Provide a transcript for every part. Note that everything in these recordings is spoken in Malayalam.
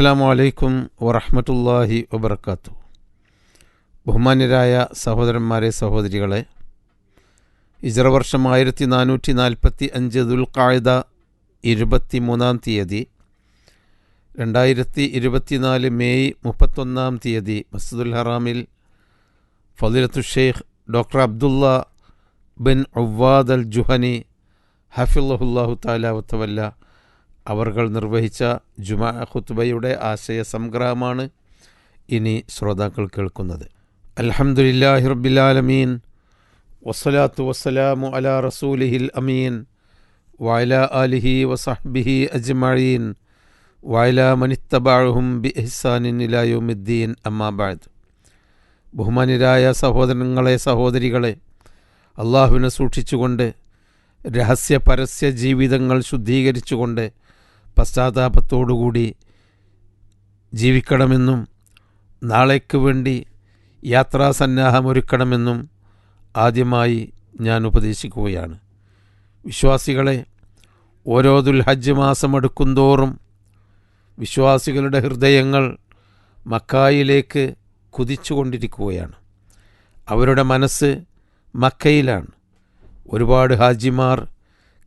അസ്സാം വലൈക്കും വറഹമത്തല്ലാഹി വബർക്കാത്തു ബഹുമാന്യരായ സഹോദരന്മാരെ സഹോദരികളെ ഇജറ വർഷം ആയിരത്തി നാനൂറ്റി നാൽപ്പത്തി അഞ്ച് ദുൽഖായുധ ഇരുപത്തി മൂന്നാം തീയതി രണ്ടായിരത്തി ഇരുപത്തിനാല് മെയ് മുപ്പത്തൊന്നാം തീയതി മസ്ജിദുൽ ഹറാമിൽ ഫദിലത്തു Sheikh doctor Abdullah bin Awwad al Juhani ഹഫിള്ളഹുല്ലാഹു താലാവത്തവല്ല അവർകൾ നിർവഹിച്ച ജുമാ ഖുത്ബയുടെ ആശയ സംഗ്രഹമാണ് ഇനി ശ്രോതാക്കൾ കേൾക്കുന്നത്. അൽഹംദുലില്ലാഹി റബ്ബിലാലമീൻ വസ്സലാത്തു വസ്സലാമു അലാ റസൂലിഹിൽ അമീൻ. വയല അലിഹി വസഹ്ബിഹി അജ്മഈൻ. വയല മനിത്തബാഴുഹും ബി ഇഹ്സാനിൻ ഇലായുമിദ്ദീൻ അമ്മാബാദ് ബഹുമാനിരായ സഹോദരങ്ങളെ സഹോദരികളെ അള്ളാഹുവിനെ സൂക്ഷിച്ചുകൊണ്ട് രഹസ്യ പരസ്യ ജീവിതങ്ങൾ ശുദ്ധീകരിച്ചുകൊണ്ട് പശ്ചാത്താപത്തോടുകൂടി ജീവിക്കണമെന്നും നാളേക്ക് വേണ്ടി യാത്രാസന്നാഹമൊരുക്കണമെന്നും ആദ്യമായി ഞാൻ ഉപദേശിക്കുകയാണ്. വിശ്വാസികളെ ഓരോ ദുൽഹജ്ജ് മാസം അടുക്കുന്തോറും വിശ്വാസികളുടെ ഹൃദയങ്ങൾ മക്കായിലേക്ക് കുതിച്ചുകൊണ്ടിരിക്കുകയാണ്. അവരുടെ മനസ്സ് മക്കയിലാണ്. ഒരുപാട് ഹാജിമാർ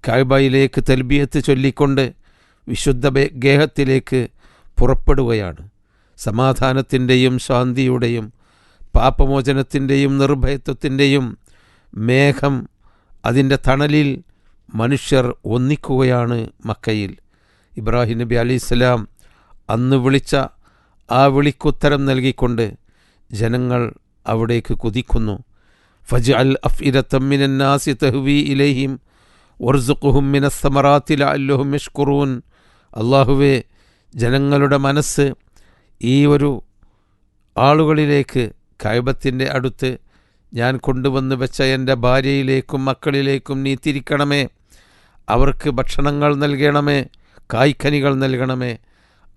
കായ്ബയിലേക്ക് തെൽബിയത്ത് ചൊല്ലിക്കൊണ്ട് വിശുദ്ധ ഗേഹത്തിലേക്ക് പുറപ്പെടുകയാണ്. സമാധാനത്തിന്റെയും ശാന്തിയുടെയും പാപമോചനത്തിന്റെയും നിർഭയത്വത്തിന്റെയും മേഘം അതിന്റെ തണലിൽ മനുഷ്യർ ഒന്നിക്കുകയാണ് മക്കയിൽ. ഇബ്രാഹിം നബി അലൈഹിസ്സലാം അന്ന് വിളിച്ച ആ വിളിക്കുത്തരം നൽകിക്കൊണ്ട് ജനങ്ങൾ അവിടേക്ക് കുതിക്കുന്നു. ഫജ് അൽ അഫ്ഇരത്തമ്മിനാസി തഹ്വി ഇലൈഹിം ഒർസുഖുഹും മിനസ്സമറാത്തിൽ അള്ളാഹുവെ ജനങ്ങളുടെ മനസ്സ് ഈ ഒരു ആളുകളിലേക്ക് കൈബത്തിന്റെ അടുത്ത് ഞാൻ കൊണ്ടുവന്ന് വെച്ച എന്റെ ഭാര്യയിലേക്കും മക്കളിലേക്കും നീ തിരിക്കണമേ. അവർക്ക് ഭക്ഷണങ്ങൾ നൽകണമേ കായ്ക്കനികൾ നൽകണമേ.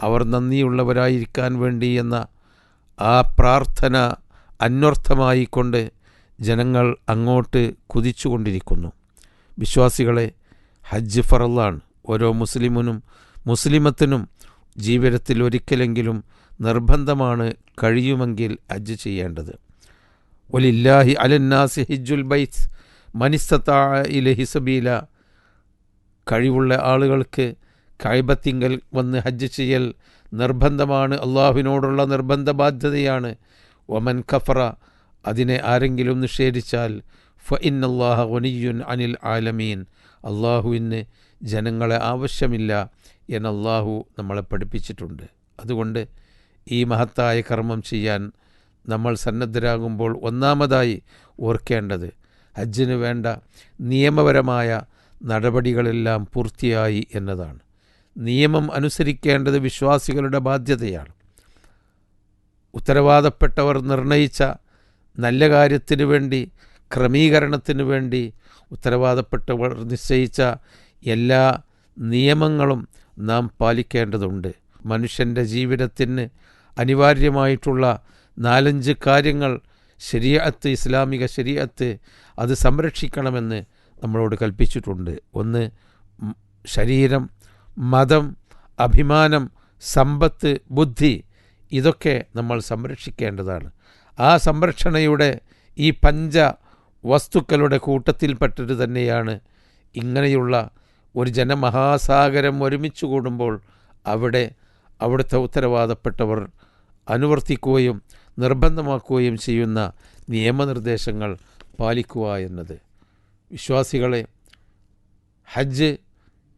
അവർ നന്ദിയുള്ളവരായിരിക്കാൻ വേണ്ടി എന്ന ആ പ്രാർത്ഥന അന്വർത്ഥമായിക്കൊണ്ട് ജനങ്ങൾ അങ്ങോട്ട് കുതിച്ചുകൊണ്ടിരിക്കുന്നു. വിശ്വാസികളെ ഹജ്ജ് ഫറലാണ് ഓരോ മുസ്ലിമിനും മുസ്ലിമത്തിനും ജീവിതത്തിൽ ഒരിക്കലെങ്കിലും നിർബന്ധമാണ് കഴിയുമെങ്കിൽ ഹജ്ജ് ചെയ്യേണ്ടത്. ഒലില്ലാഹി അലന്നാസി ഹിജുൽ ബൈസ് മനിസ്തത്താ ഇലഹി സബീല. കഴിവുള്ള ആളുകൾക്ക് കൈബത്തിങ്കൽ വന്ന് ഹജ്ജ് ചെയ്യൽ നിർബന്ധമാണ്. അള്ളാഹുവിനോടുള്ള നിർബന്ധ ബാധ്യതയാണ് ഒമൻ ഖഫറ അതിനെ ആരെങ്കിലും നിഷേധിച്ചാൽ ഫ ഇന്നല്ലാഹ ഒനിയുൻ അനിൽ ആലമീൻ. അള്ളാഹുവിന് ജനങ്ങളെ ആവശ്യമില്ല എന്ന് അള്ളാഹു നമ്മളെ പഠിപ്പിച്ചിട്ടുണ്ട്. അതുകൊണ്ട് ഈ മഹത്തായ കർമ്മം ചെയ്യാൻ നമ്മൾ സന്നദ്ധരാകുമ്പോൾ ഒന്നാമതായി ഓർക്കേണ്ടത് ഹജ്ജിന് വേണ്ട നിയമപരമായ നടപടികളെല്ലാം പൂർത്തിയായി എന്നതാണ്. നിയമം അനുസരിക്കേണ്ടത് വിശ്വാസികളുടെ ബാധ്യതയാണ്. ഉത്തരവാദപ്പെട്ടവർ നിർണയിച്ച നല്ല കാര്യത്തിന് വേണ്ടി ക്രമീകരണത്തിന് വേണ്ടി ഉത്തരവാദപ്പെട്ടവർ നിശ്ചയിച്ച എല്ലാ നിയമങ്ങളും നാം പാലിക്കേണ്ടതുണ്ട്. മനുഷ്യന്റെ ജീവിതത്തിന് അനിവാര്യമായിട്ടുള്ള നാലഞ്ച് കാര്യങ്ങൾ ശരിയത്ത് ഇസ്ലാമിക ശരിയത്ത് അത് സംരക്ഷിക്കണമെന്ന് നമ്മളോട് കൽപ്പിച്ചിട്ടുണ്ട്. ഒന്ന് ശരീരം മതം അഭിമാനം സമ്പത്ത് ബുദ്ധി ഇതൊക്കെ നമ്മൾ സംരക്ഷിക്കേണ്ടതാണ്. ആ സംരക്ഷണയുടെ ഈ പഞ്ച വസ്തുക്കളുടെ കൂട്ടത്തിൽപ്പെട്ടത് തന്നെയാണ്. ഇങ്ങനെയുള്ള ഒരു ജനമഹാസാഗരം ഒരുമിച്ച് കൂടുമ്പോൾ അവിടെ അവിടുത്തെ ഉത്തരവാദപ്പെട്ടവർ അനുവർത്തിക്കുകയും നിർബന്ധമാക്കുകയും ചെയ്യുന്ന നിയമനിർദ്ദേശങ്ങൾ പാലിക്കുക എന്നത്. വിശ്വാസികളെ ഹജ്ജ്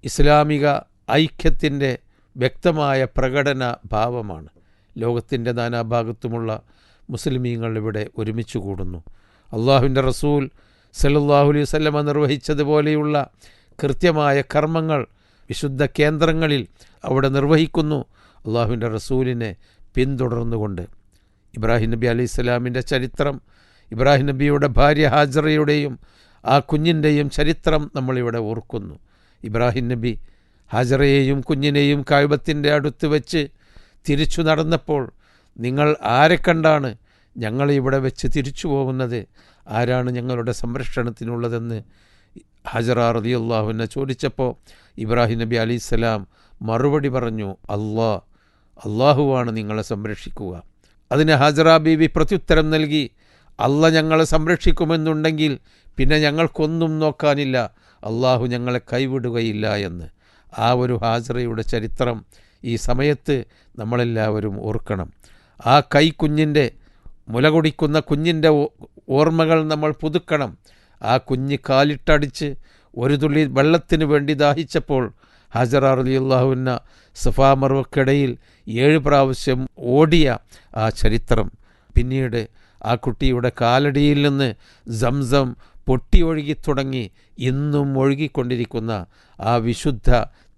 ഇസ്ലാമിക ഐക്യത്തിന്റെ വ്യക്തമായ പ്രകടന ഭാവമാണ്. ലോകത്തിന്റെ നാനാഭാഗത്തുമുള്ള മുസ്ലിമീങ്ങൾ ഇവിടെ ഒരുമിച്ച് കൂടുന്നു അള്ളാഹുവിന്റെ റസൂൽ സല്ലാഹു അലൈഹി വല്ലമ നിർവഹിച്ചതുപോലെയുള്ള കൃത്യമായ കർമ്മങ്ങൾ വിശുദ്ധ കേന്ദ്രങ്ങളിൽ അവിടെ നിർവഹിക്കുന്നു. അള്ളാഹുവിന്റെ റസൂലിനെ പിന്തുടർന്നുകൊണ്ട് ഇബ്രാഹിം നബി അലൈഹി സ്വലാമിന്റെ ചരിത്രം ഇബ്രാഹിം നബിയുടെ ഭാര്യ ഹാജറയുടെയും ആ കുഞ്ഞിന്റെയും ചരിത്രം നമ്മളിവിടെ ഓർക്കുന്നു. ഇബ്രാഹിം നബി ഹാജറയെയും കുഞ്ഞിനെയും കായുബത്തിന്റെ അടുത്ത് വെച്ച് തിരിച്ചു നടന്നപ്പോൾ നിങ്ങൾ ആരെ കണ്ടാണ്? ഞങ്ങൾ ഇവിടെ വെച്ച് തിരിച്ചു പോകുന്നത് ആരാണ് ഞങ്ങളുടെ സംരക്ഷണത്തിനുള്ളതെന്ന് ഹജറ റതി അള്ളാഹുവിനെ ചോദിച്ചപ്പോൾ ഇബ്രാഹിം നബി അലി സ്വലാം മറുപടി പറഞ്ഞു അള്ളാ അള്ളാഹുവാണ് നിങ്ങളെ സംരക്ഷിക്കുക. അതിന് ഹജറ ബീവി പ്രത്യുത്തരം നൽകി അല്ല ഞങ്ങളെ സംരക്ഷിക്കുമെന്നുണ്ടെങ്കിൽ പിന്നെ ഞങ്ങൾക്കൊന്നും നോക്കാനില്ല അള്ളാഹു ഞങ്ങളെ കൈവിടുകയില്ല എന്ന്. ആ ഒരു ഹാജറയുടെ ചരിത്രം ഈ സമയത്ത് നമ്മളെല്ലാവരും ഓർക്കണം. ആ കൈക്കുഞ്ഞിന്റെ മുലകുടിക്കുന്ന കുഞ്ഞിന്റെ ഓർമ്മകൾ നമ്മൾ പുതുക്കണം. ആ കുഞ്ഞ് കാലിട്ടടിച്ച് ഒരു തുള്ളി വെള്ളത്തിന് വേണ്ടി ദാഹിച്ചപ്പോൾ ഹജറ റലിയുള്ളാഹുവിന സഫാ മറുവക്കിടയിൽ ഏഴ് പ്രാവശ്യം ഓടിയ ആ ചരിത്രം. പിന്നീട് ആ കുട്ടിയുടെ കാലടിയിൽ നിന്ന് സംസം പൊട്ടി ഒഴുകി തുടങ്ങി ഇന്നും ഒഴുകിക്കൊണ്ടിരിക്കുന്ന ആ വിശുദ്ധ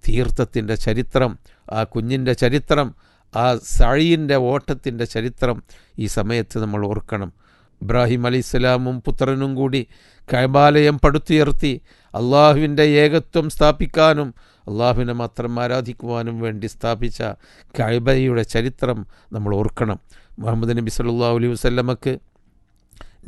തീർത്ഥത്തിന്റെ ചരിത്രം ആ കുഞ്ഞിന്റെ ചരിത്രം ആ സഴീന്റെ ഓട്ടത്തിന്റെ ചരിത്രം ഈ സമയത്ത് നമ്മൾ ഓർക്കണം. ഇബ്രാഹിം അലൈഹിസ്സലാമും പുത്രനും കൂടി കൈബാലയം പടുത്തുയർത്തി അള്ളാഹുവിന്റെ ഏകത്വം സ്ഥാപിക്കാനും അള്ളാഹുവിനെ മാത്രം ആരാധിക്കുവാനും വേണ്ടി സ്ഥാപിച്ച കൈബയുടെ ചരിത്രം നമ്മൾ ഓർക്കണം. മുഹമ്മദ് നബി സല്ലാ അലൈഹി വസല്ലമക്ക്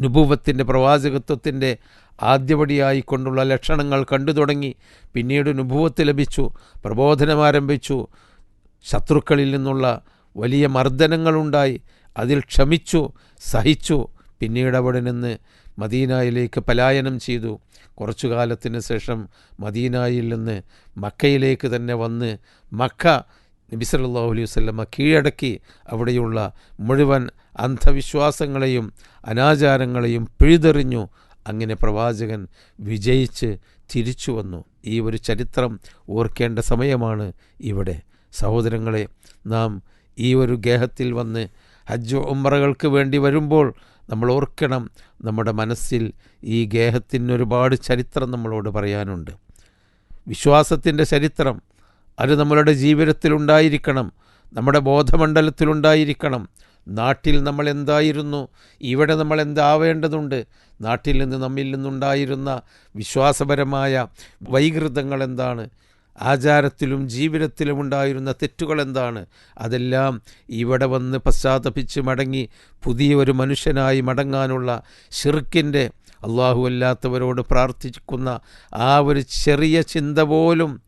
നുപൂവത്തിന്റെ പ്രവാചകത്വത്തിന്റെ ആദ്യപടിയായിക്കൊണ്ടുള്ള ലക്ഷണങ്ങൾ കണ്ടു തുടങ്ങി പിന്നീട് നുഭൂവത്ത് ലഭിച്ചു പ്രബോധനം ആരംഭിച്ചു. ശത്രുക്കളിൽ നിന്നുള്ള വലിയ മർദ്ദനങ്ങളുണ്ടായി. അതിൽ ക്ഷമിച്ചു സഹിച്ചു പിന്നീട് അവിടെ നിന്ന് മദീനായിലേക്ക് പലായനം ചെയ്തു. കുറച്ചു കാലത്തിന് ശേഷം മദീനയിൽ നിന്ന് മക്കയിലേക്ക് തന്നെ വന്ന് മക്ക നബി അലൈഹി വസല്ലമ കീഴടക്കി അവിടെയുള്ള മുഴുവൻ അന്ധവിശ്വാസങ്ങളെയും അനാചാരങ്ങളെയും പിഴുതെറിഞ്ഞു. അങ്ങനെ പ്രവാചകൻ വിജയിച്ച് തിരിച്ചു വന്നു ഈ ഒരു ചരിത്രം ഓർക്കേണ്ട സമയമാണ് ഇവിടെ. സഹോദരങ്ങളെ നാം ഈ ഒരു ഗേഹത്തിൽ വന്ന് ഹജ്ജ് ഉമ്രകൾക്ക് വേണ്ടി വരുമ്പോൾ നമ്മൾ ഓർക്കണം നമ്മുടെ മനസ്സിൽ ഈ ഗേഹത്തിന് ഒരുപാട് ചരിത്രം നമ്മളോട് പറയാനുണ്ട്. വിശ്വാസത്തിന്റെ ചരിത്രം അത് നമ്മളുടെ ജീവിതത്തിലുണ്ടായിരിക്കണം നമ്മുടെ ബോധമണ്ഡലത്തിലുണ്ടായിരിക്കണം നാട്ടിൽ നമ്മൾ എന്തായിരുന്നു ഇവിടെ നമ്മൾ എന്താവേണ്ടതുണ്ട് നാട്ടിൽ നിന്ന് നമ്മിൽ നിന്നുണ്ടായിരുന്ന വിശ്വാസപരമായ വൈകൃതങ്ങൾ എന്താണ് ആചാരത്തിലും ജീവിതത്തിലും ഉണ്ടായിരുന്ന തെറ്റുകൾ എന്താണ് അതെല്ലാം ഇവിടെ വന്ന് പശ്ചാത്തപിച്ച് മടങ്ങി പുതിയൊരു മനുഷ്യനായി മടങ്ങാനുള്ള ഷിർക്കിന്റെ അള്ളാഹു അല്ലാത്തവരോട് പ്രാർത്ഥിക്കുന്ന ആ ഒരു ചെറിയ ചിന്ത പോലും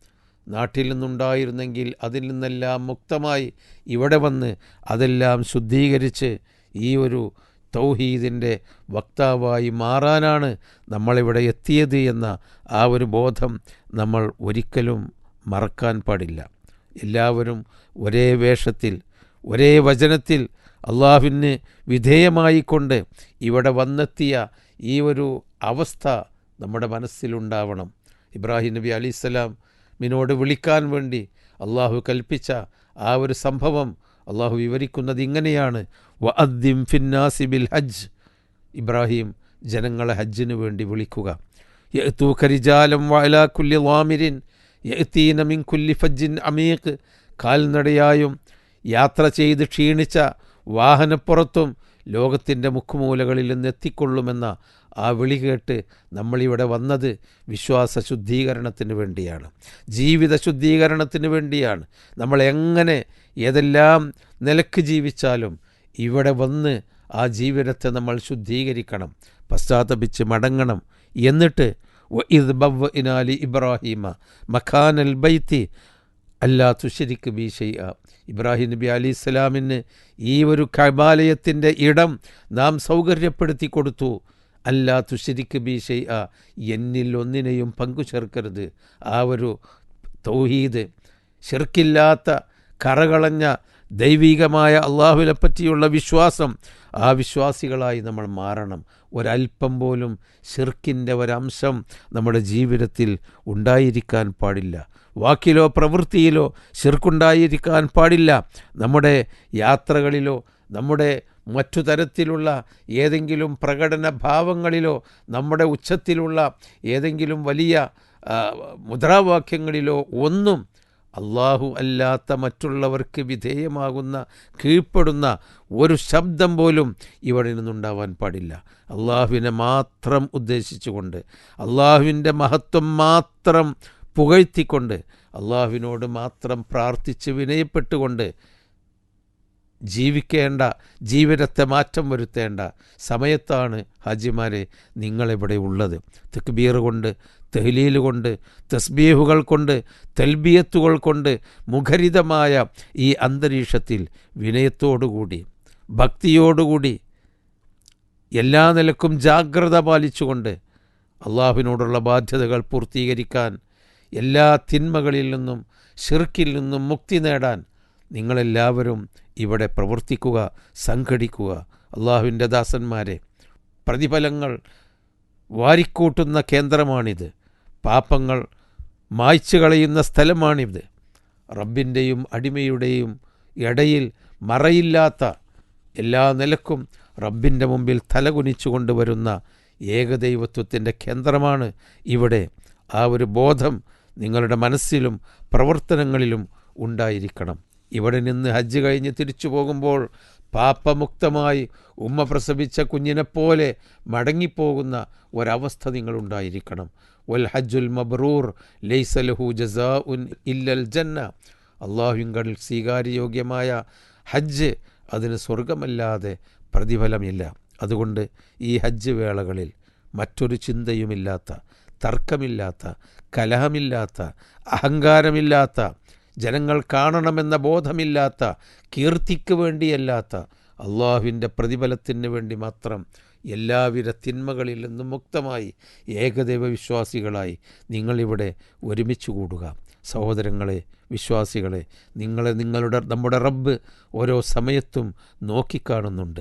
നാട്ടിൽ നിന്നുണ്ടായിരുന്നെങ്കിൽ അതിൽ നിന്നെല്ലാം മുക്തമായി ഇവിടെ വന്ന് അതെല്ലാം ശുദ്ധീകരിച്ച് ഈ ഒരു തൗഹീദിന്റെ വക്താവായി മാറാനാണ് നമ്മളിവിടെ എത്തിയത് എന്ന ആ ഒരു ബോധം നമ്മൾ ഒരിക്കലും മറക്കാൻ പാടില്ല. എല്ലാവരും ഒരേ വേഷത്തിൽ ഒരേ വചനത്തിൽ അള്ളാഹുവിന് വിധേയമായിക്കൊണ്ട് ഇവിടെ വന്നെത്തിയ ഈ ഒരു അവസ്ഥ നമ്മുടെ മനസ്സിലുണ്ടാവണം. ഇബ്രാഹിം നബി അലിസ്സലാം മിനോട് വിളിക്കാൻ വേണ്ടി അള്ളാഹു കൽപ്പിച്ച ആ ഒരു സംഭവം അള്ളാഹു വിവരിക്കുന്നത് ഇങ്ങനെയാണ്. വഅദ്ദിം അദ്ദിം ഫിന്നാസി ബിൽ ഹജ്ജ്. ഇബ്രാഹിം ജനങ്ങളെ ഹജ്ജിന് വേണ്ടി വിളിക്കുക. യത്തൂഖരിജാലം വഅലാ കുല്ലി വാമിരിൻ യത്തീന മിൻ കുല്ലി ഫജ്ജിൻ അമീഖ്. കാൽനടയായും യാത്ര ചെയ്ത് ക്ഷീണിച്ച വാഹനപ്പുറത്തും ലോകത്തിന്റെ മുക്കുമൂലകളിൽ നിന്ന് എത്തിക്കൊള്ളുമെന്ന ആ വിളി കേട്ട് നമ്മളിവിടെ വന്നത് വിശ്വാസ ശുദ്ധീകരണത്തിന് വേണ്ടിയാണ്. ജീവിത ശുദ്ധീകരണത്തിന് വേണ്ടിയാണ്. നമ്മൾ എങ്ങനെ ഏതെല്ലാം നിലയ്ക്ക് ജീവിച്ചാലും ഇവിടെ വന്ന് ആ ജീവിതത്തെ നമ്മൾ ശുദ്ധീകരിക്കണം പശ്ചാത്തപിച്ച് മടങ്ങണം എന്നിട്ട് ഇത് ബവ് ഇനാലി ഇബ്രാഹിമ ബൈത്തി അല്ലാ തുഷരിക്ക് ബി ഷെയ്യ ഇബ്രാഹിം നബി അലി ഇസ്ലാമിന് ഈ ഒരു കബാലയത്തിന്റെ ഇടം നാം സൗകര്യപ്പെടുത്തി കൊടുത്തു. അല്ലാ തുഷരിക്ക് ബി ഷെയ്യ എന്നിൽ ഒന്നിനെയും പങ്കു ചേർക്കരുത് ആ ഒരു തൗഹീദ് ശിർക്കില്ലാത്ത കറകളഞ്ഞ ദൈവികമായ അള്ളാഹുവിനെ പറ്റിയുള്ള വിശ്വാസം. ആ വിശ്വാസികളായി നമ്മൾ മാറണം. ഒരല്പം പോലും ഷിർക്കിന്റെ ഒരംശം നമ്മുടെ ജീവിതത്തിൽ ഉണ്ടായിരിക്കാൻ പാടില്ല. വാക്കിലോ പ്രവൃത്തിയിലോ ഷിർക്കുണ്ടായിരിക്കാൻ പാടില്ല. നമ്മുടെ യാത്രകളിലോ നമ്മുടെ മറ്റു തരത്തിലുള്ള ഏതെങ്കിലും പ്രകടന ഭാവങ്ങളിലോ നമ്മുടെ ഉച്ചത്തിലുള്ള ഏതെങ്കിലും വലിയ മുദ്രാവാക്യങ്ങളിലോ ഒന്നും അള്ളാഹു അല്ലാത്ത മറ്റുള്ളവർക്ക് വിധേയമാകുന്ന കീഴ്പ്പെടുന്ന ഒരു ശബ്ദം പോലും ഇവിടെ നിന്നുണ്ടാവാൻ പാടില്ല. അള്ളാഹുവിനെ മാത്രം ഉദ്ദേശിച്ചുകൊണ്ട് അള്ളാഹുവിന്റെ മഹത്വം മാത്രം പുകഴ്ത്തിക്കൊണ്ട് അള്ളാഹുവിനോട് മാത്രം പ്രാർത്ഥിച്ച് വിനയപ്പെട്ടുകൊണ്ട് ജീവിക്കേണ്ട ജീവിതത്തെ മാറ്റം വരുത്തേണ്ട സമയത്താണ് ഹാജിമാരെ നിങ്ങളിവിടെ ഉള്ളത്. തെക്ബീർ കൊണ്ട് തെഹ്ലീൽ കൊണ്ട് തസ്ബീഹുകൾ കൊണ്ട് തെൽബിയത്തുകൾ കൊണ്ട് മുഖരിതമായ ഈ അന്തരീക്ഷത്തിൽ വിനയത്തോടുകൂടി ഭക്തിയോടുകൂടി എല്ലാ നിലക്കും ജാഗ്രത പാലിച്ചുകൊണ്ട് അള്ളാഹുവിനോടുള്ള ബാധ്യതകൾ പൂർത്തീകരിക്കാൻ എല്ലാ തിന്മകളിൽ നിന്നും ഷിർക്കിൽ നിന്നും മുക്തി നേടാൻ നിങ്ങളെല്ലാവരും ഇവിടെ പ്രവർത്തിക്കുക സംഘടിക്കുക. അള്ളാഹുവിന്റെ ദാസന്മാരെ പ്രതിഫലങ്ങൾ വാരിക്കൂട്ടുന്ന കേന്ദ്രമാണിത്. പാപങ്ങൾ മായ്ച്ചു കളയുന്ന സ്ഥലമാണിത്. റബ്ബിന്റെയും അടിമയുടെയും ഇടയിൽ മറയില്ലാത്ത എല്ലാ നിലക്കും റബ്ബിന്റെ മുമ്പിൽ തലകുനിച്ചു കൊണ്ടുവരുന്ന ഏകദൈവത്വത്തിന്റെ കേന്ദ്രമാണ് ഇവിടെ. ആ ഒരു ബോധം നിങ്ങളുടെ മനസ്സിലും പ്രവർത്തനങ്ങളിലും ഉണ്ടായിരിക്കണം. ഇവിടെ നിന്ന് ഹജ്ജ് കഴിഞ്ഞ് തിരിച്ചു പോകുമ്പോൾ പാപ്പമുക്തമായി ഉമ്മ പ്രസവിച്ച കുഞ്ഞിനെപ്പോലെ മടങ്ങിപ്പോകുന്ന ഒരവസ്ഥ നിങ്ങളുണ്ടായിരിക്കണം. വൽ ഹജ്ജുൽ മബ്രൂർ ലൈസലഹു ജസാ ഉൻ ഇല്ലൽ ജന്ന. അള്ളാഹുങ്കളിൽ സ്വീകാര്യയോഗ്യമായ ഹജ്ജ് അതിന് സ്വർഗമല്ലാതെ പ്രതിഫലമില്ല. അതുകൊണ്ട് ഈ ഹജ്ജ് വേളകളിൽ മറ്റൊരു ചിന്തയുമില്ലാത്ത തർക്കമില്ലാത്ത കലഹമില്ലാത്ത അഹങ്കാരമില്ലാത്ത ജനങ്ങൾ കാണണമെന്ന ബോധമില്ലാത്ത കീർത്തിക്ക് വേണ്ടിയല്ലാത്ത അള്ളാഹുവിന്റെ പ്രതിഫലത്തിന് വേണ്ടി മാത്രം എല്ലാവിധ തിന്മകളിൽ നിന്നും മുക്തമായി ഏകദൈവ വിശ്വാസികളായി നിങ്ങളിവിടെ ഒരുമിച്ച് കൂടുക. സഹോദരങ്ങളെ വിശ്വാസികളെ നിങ്ങളെ നിങ്ങളുടെ നമ്മുടെ റബ്ബ് ഓരോ സമയത്തും നോക്കിക്കാണുന്നുണ്ട്.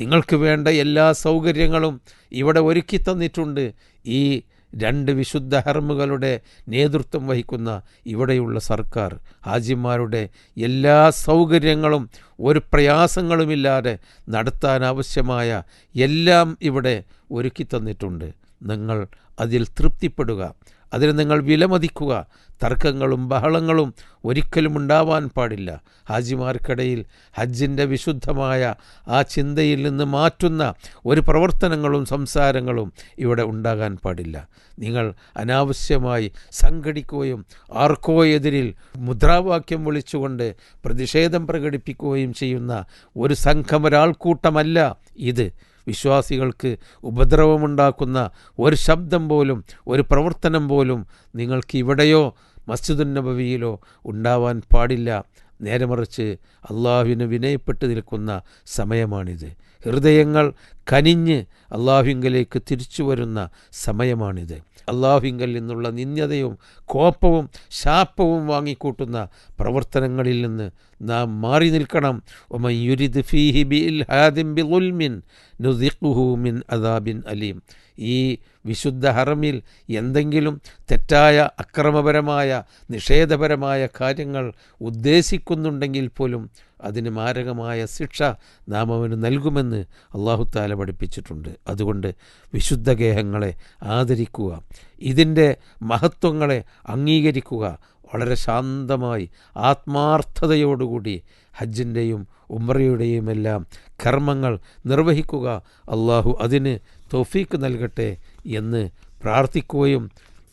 നിങ്ങൾക്ക് വേണ്ട എല്ലാ സൗകര്യങ്ങളും ഇവിടെ ഒരുക്കി തന്നിട്ടുണ്ട്. ഈ രണ്ട് വിശുദ്ധ ഹർമുകളുടെ നേതൃത്വം വഹിക്കുന്ന ഇവിടെയുള്ള സർക്കാർ ഹാജിമാരുടെ എല്ലാ സൗകര്യങ്ങളും ഒരു പ്രയാസങ്ങളുമില്ലാതെ നടത്താനാവശ്യമായ എല്ലാം ഇവിടെ ഒരുക്കി തന്നിട്ടുണ്ട്. നിങ്ങൾ അതിൽ തൃപ്തിപ്പെടുക. അതിന് നിങ്ങൾ വിലമതിക്കുക. തർക്കങ്ങളും ബഹളങ്ങളും ഒരിക്കലും ഉണ്ടാവാൻ പാടില്ല. ഹാജിമാർക്കിടയിൽ ഹജ്ജിന്റെ വിശുദ്ധമായ ആ ചിന്തയിൽ നിന്ന് മാറ്റുന്ന ഒരു പ്രവർത്തനങ്ങളും സംസാരങ്ങളും ഇവിടെ ഉണ്ടാകാൻ പാടില്ല. നിങ്ങൾ അനാവശ്യമായി സംഘടിക്കുകയും ആർക്കോ എതിരിൽ മുദ്രാവാക്യം വിളിച്ചുകൊണ്ട് പ്രതിഷേധം പ്രകടിപ്പിക്കുകയും ചെയ്യുന്ന ഒരു സംഘം ഒരാൾക്കൂട്ടമല്ല ഇത്. വിശ്വാസികൾക്ക് ഉപദ്രവമുണ്ടാക്കുന്ന ഒരു ശബ്ദം പോലും ഒരു പ്രവർത്തനം പോലും നിങ്ങൾക്ക് ഇവിടെയോ മസ്ജിദുൻ നബവിയിലോ ഉണ്ടാവാൻ പാടില്ല. നേരെ മറിച്ച് അള്ളാഹുവിന് വിനയപ്പെട്ട് നിൽക്കുന്ന സമയമാണിത്. ഹൃദയങ്ങൾ കനിഞ്ഞ് അള്ളാഹുങ്കലേക്ക് തിരിച്ചു വരുന്ന സമയമാണിത്. അള്ളാഹുങ്കൽ നിന്നുള്ള നിന്ദതയും കോപ്പവും ശാപ്പവും വാങ്ങിക്കൂട്ടുന്ന പ്രവർത്തനങ്ങളിൽ നിന്ന് നാം മാറി നിൽക്കണം. ഒമൻ യുരിദ് ഫീഹി ബിൽ ഹാദിം ബി അദാബിൻ അലീം. ഈ വിശുദ്ധ ഹറമിൽ എന്തെങ്കിലും തെറ്റായ അക്രമപരമായ നിഷേധപരമായ കാര്യങ്ങൾ ഉദ്ദേശിക്കുന്നുണ്ടെങ്കിൽ പോലും അതിന് മാരകമായ ശിക്ഷ നാം അവന് നൽകുമെന്ന് അള്ളാഹുത്താല പഠിപ്പിച്ചിട്ടുണ്ട്. അതുകൊണ്ട് വിശുദ്ധ ഗേഹങ്ങളെ ആദരിക്കുക ഇതിന്റെ മഹത്വങ്ങളെ അംഗീകരിക്കുക വളരെ ശാന്തമായി ആത്മാർത്ഥതയോടുകൂടി ഹജ്ജിന്റെയും ഉമ്രയുടെയും എല്ലാം കർമ്മങ്ങൾ നിർവഹിക്കുക അള്ളാഹു അതിന് തോഫീക്ക് നൽകട്ടെ എന്ന് പ്രാർത്ഥിക്കുകയും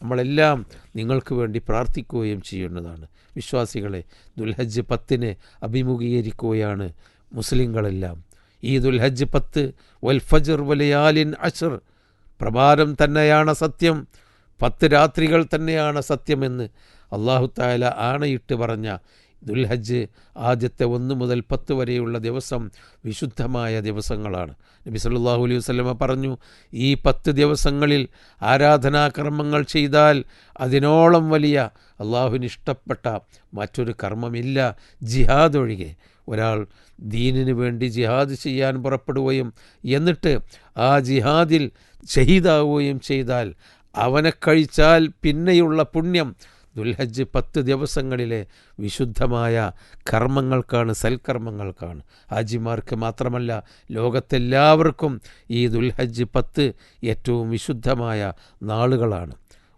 നമ്മളെല്ലാം നിങ്ങൾക്ക് വേണ്ടി പ്രാർത്ഥിക്കുകയും ചെയ്യുന്നതാണ് വിശ്വാസികളെ ദുൽഹജ്ജ് പത്തിന് അഭിമുഖീകരിക്കുകയാണ് മുസ്ലിങ്ങളെല്ലാം. ഈ ദുൽഹജ്ജ് പത്ത് വൽഫജർ വലയാലിൻ അഷർ പ്രഭാരം തന്നെയാണ് സത്യം പത്ത് രാത്രികൾ തന്നെയാണ് സത്യമെന്ന് അള്ളാഹു താല ആണയിട്ട് പറഞ്ഞ ദുൽഹജ്ജ് ആദ്യത്തെ ഒന്ന് മുതൽ പത്ത് വരെയുള്ള ദിവസം വിശുദ്ധമായ ദിവസങ്ങളാണ്. നബി സല്ലാഹു അലൈഹി വസ്ലമ പറഞ്ഞു ഈ പത്ത് ദിവസങ്ങളിൽ ആരാധനാകർമ്മങ്ങൾ ചെയ്താൽ അതിനോളം വലിയ അള്ളാഹുവിന് ഇഷ്ടപ്പെട്ട മറ്റൊരു കർമ്മമില്ല. ജിഹാദ് ഒഴികെ ഒരാൾ ദീനിന് വേണ്ടി ജിഹാദ് ചെയ്യാൻ പുറപ്പെടുകയും എന്നിട്ട് ആ ജിഹാദിൽ ഷഹീദാവുകയും ചെയ്താൽ അവനെ കഴിച്ചാൽ പിന്നെയുള്ള പുണ്യം ദുൽഹജ്ജ് പത്ത് ദിവസങ്ങളിലെ വിശുദ്ധമായ കർമ്മങ്ങൾക്കാണ് സൽക്കർമ്മങ്ങൾക്കാണ്. ഹാജിമാർക്ക് മാത്രമല്ല ലോകത്തെല്ലാവർക്കും ഈ ദുൽഹജ്ജ് പത്ത് ഏറ്റവും വിശുദ്ധമായ നാളുകളാണ്.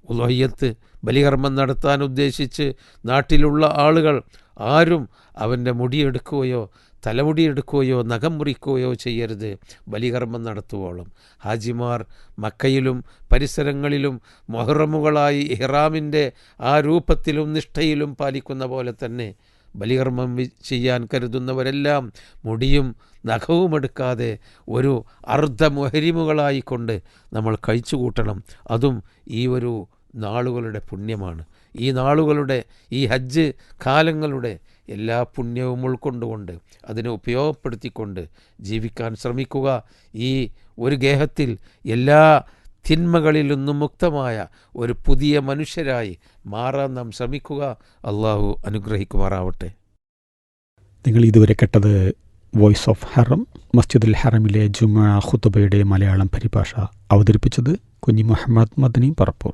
ഉലോഹ്യത്ത് ബലികർമ്മം നടത്താൻ ഉദ്ദേശിച്ച് നാട്ടിലുള്ള ആളുകൾ ആരും അവന്റെ മുടിയെടുക്കുകയോ തലമുടിയെടുക്കുകയോ നഖം മുറിക്കുകയോ ചെയ്യരുത്. ബലികർമ്മം നടത്തുവോളം. ഹാജിമാർ മക്കയിലും പരിസരങ്ങളിലും മൊഹറമുകളായി ഇഹ്റാമിന്റെ ആ രൂപത്തിലും നിഷ്ഠയിലും പാലിക്കുന്ന പോലെ തന്നെ ബലികർമ്മം ചെയ്യാൻ കരുതുന്നവരെല്ലാം മുടിയും നഖവും എടുക്കാതെ ഒരു അർദ്ധ അർദ്ധമൊഹരിമുകളായിക്കൊണ്ട് നമ്മൾ കഴിച്ചു കൂട്ടണം. അതും ഈ ഒരു നാളുകളുടെ പുണ്യമാണ്. ഈ നാളുകളുടെ ഈ ഹജ്ജ് കാലങ്ങളുടെ എല്ലാ പുണ്യവും ഉൾക്കൊണ്ടുകൊണ്ട് അതിനെ ഉപയോഗപ്പെടുത്തിക്കൊണ്ട് ജീവിക്കാൻ ശ്രമിക്കുക. ഈ ഒരു ഗേഹത്തിൽ എല്ലാ തിന്മകളിൽ നിന്നും മുക്തമായ ഒരു പുതിയ മനുഷ്യരായി മാറാൻ നാം ശ്രമിക്കുക. അള്ളാഹു അനുഗ്രഹിക്കുമാറാവട്ടെ. നിങ്ങൾ ഇതുവരെ കേട്ടത് വോയിസ് ഓഫ് ഹറം മസ്ജിദുൽ ഹറമിലെ ജുമാ ഖുത്തുബയുടെ മലയാളം പരിഭാഷ അവതരിപ്പിച്ചത് കുഞ്ഞി മുഹമ്മദ് മദനി പറപ്പൂർ.